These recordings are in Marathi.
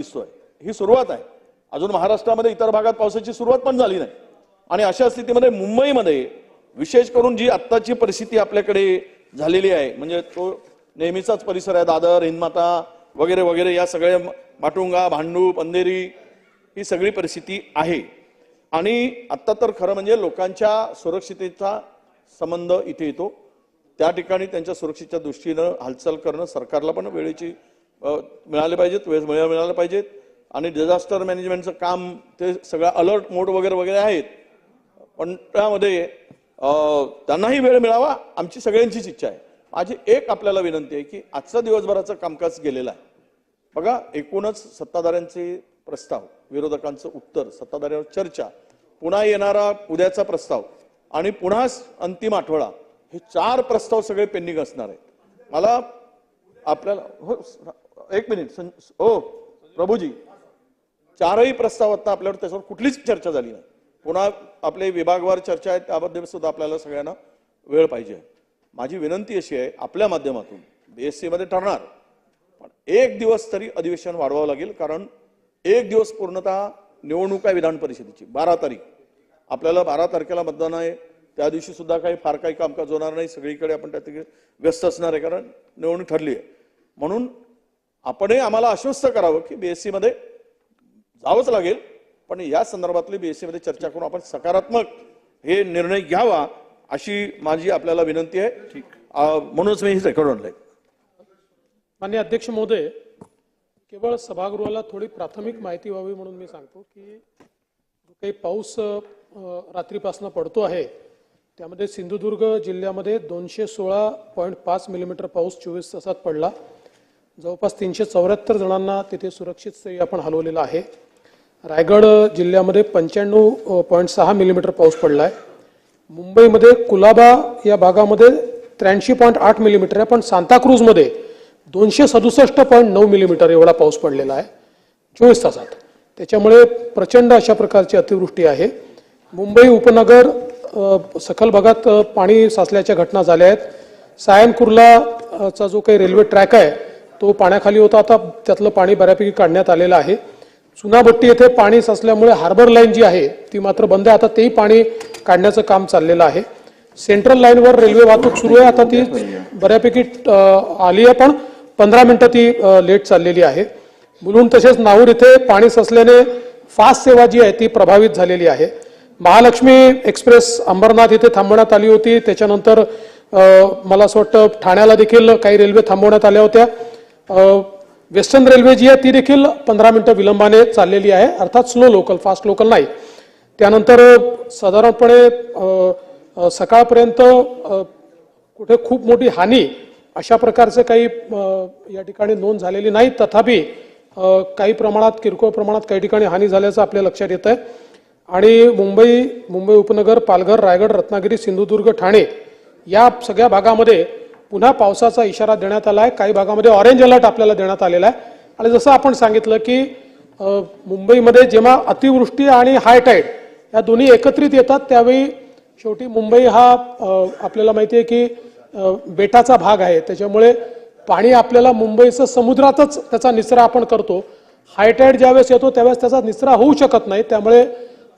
दिसतोय. ही सुरुवात आहे. अजून महाराष्ट्रामध्ये इतर भागात पावसाची सुरुवात पण झाली नाही. आणि अशा स्थितीमध्ये मुंबईमध्ये विशेष करून जी आत्ताची परिस्थिती आपल्याकडे झालेली आहे म्हणजे तो नेहमीचाच परिसर आहे दादर हिंदमाता वगैरे वगैरे या सगळ्या माटुंगा भांडूप अंधेरी ही सगळी परिस्थिती आहे. आणि आत्ता तर खरं म्हणजे लोकांच्या सुरक्षितेचा संबंध इथे येतो. त्या ठिकाणी त्यांच्या सुरक्षेच्या दृष्टीनं हालचाल करणं सरकारला पण वेळेची मिळाले पाहिजेत वेळ मिळाले पाहिजेत आणि डिझास्टर मॅनेजमेंटचं काम ते सगळं अलर्ट मोड वगैरे वगैरे आहेत. पण त्यामध्ये त्यांनाही वेळ मिळावा आमची सगळ्यांचीच इच्छा आहे. माझी एक आपल्याला विनंती आहे की आजचा दिवसभराचं कामकाज गेलेलं आहे. बघा एकूणच सत्ताधाऱ्यांचे प्रस्ताव विरोधकांचं उत्तर सत्ताधाऱ्यांवर चर्चा पुन्हा येणारा उद्याचा प्रस्ताव आणि पुन्हा अंतिम आठवडा हे चार प्रस्ताव सगळे पेंडिंग असणार आहेत. मला आपल्याला हो एक मिनिट सं- हो प्रभूजी चारही प्रस्ताव आता आपल्यावर त्याच्यावर कुठलीच चर्चा झाली नाही. पुन्हा आपले विभागवार चर्चा आहेत त्याबद्दल सुद्धा आपल्याला सगळ्यांना वेळ पाहिजे. माझी विनंती अशी आहे आपल्या माध्यमातून बीएससी मध्ये ठरणार पण एक दिवस तरी अधिवेशन वाढवावं लागेल कारण एक दिवस पूर्णतः निवडणूक आहे विधान परिषदेची बारा तारीख. आपल्याला बारा तारखेला मतदान आहे त्या दिवशी सुद्धा काही फार काही कामकाज होणार नाही सगळीकडे आपण त्या व्यस्त असणार आहे कारण निवडणूक ठरली आहे. म्हणून आपणही आम्हाला आश्वस्त करावं की बीएससी मध्ये जावंच लागेल. पण या संदर्भातली बीएससी मध्ये चर्चा करून आपण सकारात्मक हे निर्णय घ्यावा अशी माझी आपल्याला विनंती आहे. अं, म्हणूनच मी हे रेकॉर्ड आणलंय. मान्य अध्यक्ष महोदय केवळ सभागृहाला थोडी प्राथमिक माहिती व्हावी म्हणून मी सांगतो की जो काही पाऊस रात्रीपासून पडतो आहे त्यामध्ये सिंधुदुर्ग जिल्ह्यामध्ये दोनशे सोळा पॉईंट पाच मिलीमीटर पाऊस चोवीस तासात पडला. जवळपास तीनशे चौऱ्याहत्तर जणांना तिथे सुरक्षित स्थळी आपण हलवलेलं आहे. रायगड जिल्ह्यामध्ये पंच्याण्णव पॉईंट सहा मिलीमीटर पाऊस पडला आहे मुंबईमध्ये कुलाबा या भागामध्ये त्र्याऐंशी पॉईंट आठ मिलीमीटर आहे पण सांताक्रूजमध्ये दोनशे सदुसष्ट पॉईंट नऊ मिलीमीटर एवढा पाऊस पडलेला आहे. चोवीस तासात. त्याच्यामुळे प्रचंड अशा प्रकारची अतिवृष्टी आहे. मुंबई उपनगर सखल भागात पाणी साचल्याच्या घटना झाल्या आहेत. सायन कुर्लाचा जो काही रेल्वे ट्रॅक आहे तो पाण्याखाली होता. आता त्यातलं पाणी बऱ्यापैकी काढण्यात आलेलं आहे. चुनाभट्टी येथे पाणी साचल्यामुळे हार्बर लाईन जी आहे ती मात्र बंद आहे. आता तेही पाणी काढण्याचं काम चाललेलं आहे. सेंट्रल लाईनवर रेल्वे वाहतूक सुरू आहे. आता ती बऱ्यापैकी आली आहे पण पंधरा मिनिटं ती लेट चाललेली आहे. म्हणून तसेच नाहूर इथे पाणी साचल्याने फास्ट सेवा जी आहे ती प्रभावित झालेली आहे. महालक्ष्मी एक्सप्रेस अंबरनाथ इथे थांबवण्यात आली होती. त्याच्यानंतर मला असं वाटतं ठाण्याला देखील काही रेल्वे थांबवण्यात आल्या होत्या. वेस्टर्न रेल्वे जी आहे ती देखील पंधरा मिनिटं विलंबाने चाललेली आहे. अर्थात स्लो लोकल फास्ट लोकल नाही. त्यानंतर साधारणपणे सकाळपर्यंत कुठे खूप मोठी हानी अशा प्रकारचे काही या ठिकाणी नोंद झालेली नाही. तथापि काही प्रमाणात किरकोळ प्रमाणात काही ठिकाणी हानी झाल्याचं आपल्या लक्षात येत आहे आणि मुंबई मुंबई उपनगर पालघर रायगड रत्नागिरी सिंधुदुर्ग ठाणे या सगळ्या भागामध्ये पुन्हा पावसाचा इशारा देण्यात आला आहे काही भागामध्ये ऑरेंज अलर्ट आपल्याला देण्यात आलेला आहे. आणि जसं आपण सांगितलं की मुंबईमध्ये जेव्हा अतिवृष्टी आणि हाय टाईड या दोन्ही एकत्रित येतात त्यावेळी शेवटी मुंबई हा आपल्याला माहिती आहे की बेटाचा भाग आहे. त्याच्यामुळे पाणी आपल्याला मुंबईचं समुद्रातच त्याचा निचरा आपण करतो. हायटाईड ज्यावेळेस येतो त्यावेळेस त्याचा निचरा होऊ शकत नाही. त्यामुळे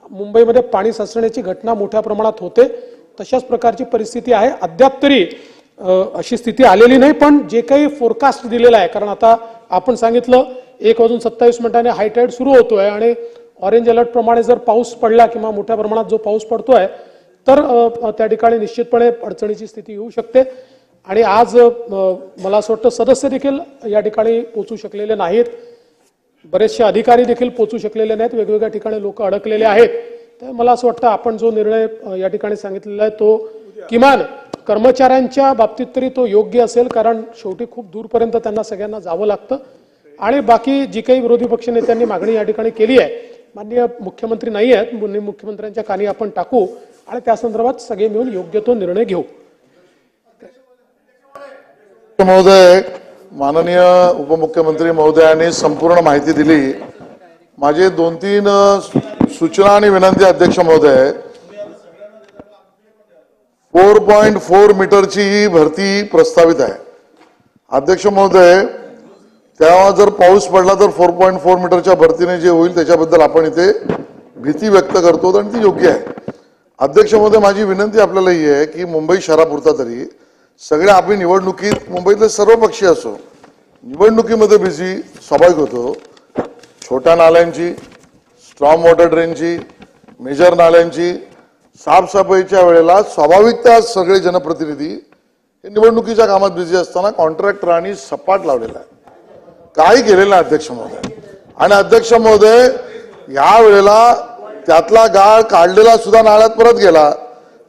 मुंबईमध्ये पाणी साचण्याची घटना मोठ्या प्रमाणात होते. तशाच प्रकारची परिस्थिती आहे. अद्याप तरी अशी स्थिती आलेली नाही पण जे काही फोरकास्ट दिलेला आहे कारण आता आपण सांगितलं एक वाजून सत्तावीस मिनिटांनी हायटाईड सुरू होतोय आणि ऑरेंज अलर्ट प्रमाणे जर पाऊस पडला किंवा मोठ्या प्रमाणात जो पाऊस पडतोय तर त्या ठिकाणी निश्चितपणे अडचणीची स्थिती येऊ शकते. आणि आज मला असं वाटतं सदस्य देखील या ठिकाणी पोचू शकलेले नाहीत. बरेचसे अधिकारी देखील पोचू शकलेले नाहीत. वेगवेगळ्या ठिकाणी लोक अडकलेले आहेत. तर मला असं वाटतं आपण जो निर्णय या ठिकाणी सांगितलेला आहे तो किमान कर्मचाऱ्यांच्या बाबतीत तरी तो योग्य असेल कारण शेवटी खूप दूरपर्यंत त्यांना सगळ्यांना जावं लागतं. आणि बाकी जी काही विरोधी पक्ष नेत्यांनी मागणी या ठिकाणी केली आहे माननीय मुख्यमंत्री नाही आहेत मुख्यमंत्र्यांच्या कानी आपण टाकू आणि त्या संदर्भात सगळे मिळून योग्य तो निर्णय घेऊ. महोदय माननीय उपमुख्यमंत्री महोदयांनी संपूर्ण माहिती दिली. माझे दोन तीन सूचना आणि विनंती अध्यक्ष महोदय फोर पॉईंट फोर मीटरची ही भरती प्रस्तावित आहे. अध्यक्ष महोदय तेव्हा जर पाऊस पडला तर फोर पॉईंट फोर मीटरच्या भरतीने जे होईल त्याच्याबद्दल आपण इथे भीती व्यक्त करतो आणि ती योग्य आहे. अध्यक्ष महोदय माझी विनंती आपल्याला ही आहे की मुंबई शहरापुरता तरी सगळ्या आपली निवडणुकीत मुंबईतले सर्व पक्षी असो निवडणुकीमध्ये बिझी स्वाभाविक होतो. छोट्या नाल्यांची स्ट्रॉंग वॉटर ड्रेनची मेजर नाल्यांची साफसफाईच्या वेळेला स्वाभाविकता सगळे जनप्रतिनिधी हे निवडणुकीच्या कामात बिझी असताना कॉन्ट्रॅक्टरांनी सपाट लावलेला आहे. काही केलेलं नाही अध्यक्ष महोदय. आणि अध्यक्ष महोदय या वेळेला त्यातला गाळ काढलेला सुद्धा नाळ्यात परत गेला.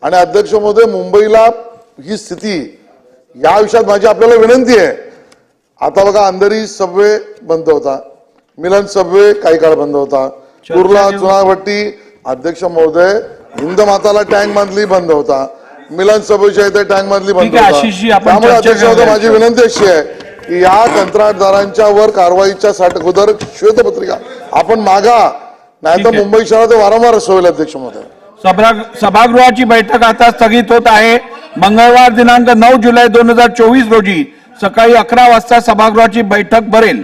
आणि अध्यक्ष महोदय मुंबईला ही स्थिती या विषयात माझी आपल्याला विनंती आहे. आता बघा अंधेरी सबवे बंद होता. मिलन सबवे काही काळ बंद होता. कुर्ला चुनाभट्टी अध्यक्ष महोदय हिंद माताला टँक मधली बंद होता मिलन सबवेच्या इथे टँक मधली बंद होता त्यामुळे अध्यक्ष. माझी विनंती अशी आहे की या कंत्राटदारांच्या वर कारवाईच्या साठी अगोदर श्वेतपत्रिका आपण मागा नाही तर. मुंबई शहरात वारंवार होईल अध्यक्ष महोदय. सभा सभागृहाची बैठक आता स्थगित होत आहे. मंगळवार दिनांक नऊ जुलै दोन हजार चोवीस रोजी सकाळी अकरा वाजता सभागृहाची बैठक भरेल.